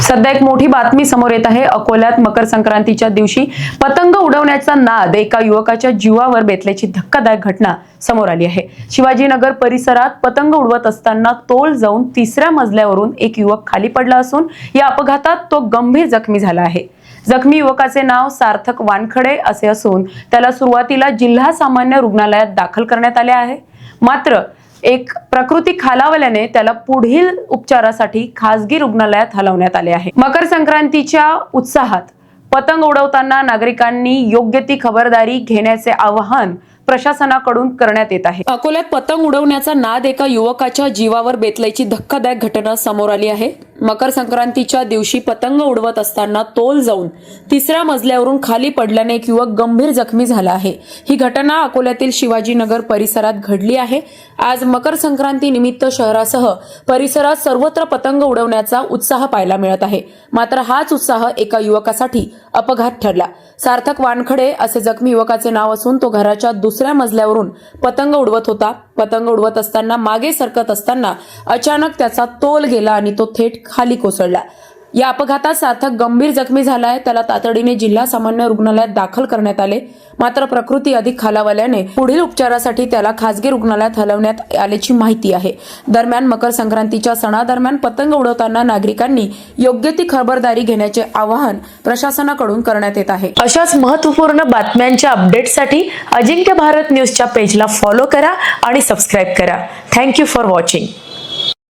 सध्या एक मोठी बातमी समोर येत आहे. अकोल्यात मकर संक्रांतीच्या दिवशी पतंग उडवण्याचा नाद एका युवकाच्या जीवावर बेतल्याची धक्कादायक घटना समोर आली आहे. शिवाजीनगर परिसरात पतंग उडवत असताना तोल जाऊन तिसऱ्या मजल्यावरून एक युवक खाली पडला असून या अपघातात तो गंभीर जखमी झाला आहे. जखमी युवकाचे नाव सार्थक वानखडे असे असून त्याला सुरुवातीला जिल्हा सामान्य रुग्णालयात दाखल करण्यात आले आहे. मात्र एक प्रकृती खालावल्याने त्याला पुढील उपचारासाठी खासगी रुग्णालयात हलवण्यात आले आहे. मकर संक्रांतीच्या उत्साहात पतंग उडवताना नागरिकांनी योग्य ती खबरदारी घेण्याचे आवाहन प्रशासनाकडून करण्यात येत आहे. अकोल्यात पतंग उडवण्याचा नाद एका युवकाच्या जीवावर बेतल्याची धक्कादायक घटना समोर आली आहे. मकर संक्रांतीच्या दिवशी पतंग उडवत असताना तोल जाऊन तिसऱ्या मजल्यावरून खाली पडल्याने एक युवक गंभीर जखमी झाला आहे. ही घटना अकोल्यातील शिवाजीनगर परिसरात घडली आहे. आज मकर संक्रांती निमित्त शहरासह परिसरात सर्वत्र पतंग उडवण्याचा उत्साह पाहायला मिळत आहे. मात्र हाच उत्साह एका युवकासाठी अपघात ठरला. सार्थक वानखडे असे जखमी युवकाचे नाव असून तो घराच्या दुस दुसऱ्या मजल्यावरून पतंग उडवत होता. पतंग उडवत असताना मागे सरकत असताना अचानक त्याचा तोल गेला आणि तो थेट खाली कोसळला. या अपघातात सार्थक गंभीर जखमी झालाय. त्याला तातडीने जिल्हा सामान्य रुग्णालयात दाखल करण्यात आले. मात्र प्रकृती अधिक खालावल्याने पुढील उपचारासाठी त्याला खासगी रुग्णालयात हलवण्यात आल्याची माहिती आहे. दरम्यान मकर संक्रांतीच्या सणादरम्यान पतंग उडवताना नागरिकांनी योग्य ती खबरदारी घेण्याचे आवाहन प्रशासनाकडून करण्यात येत आहे. अशाच महत्त्वपूर्ण बातम्यांच्या अपडेटसाठी अजिंक्य भारत न्यूजच्या पेजला फॉलो करा आणि सबस्क्राईब करा. Thank you for watching.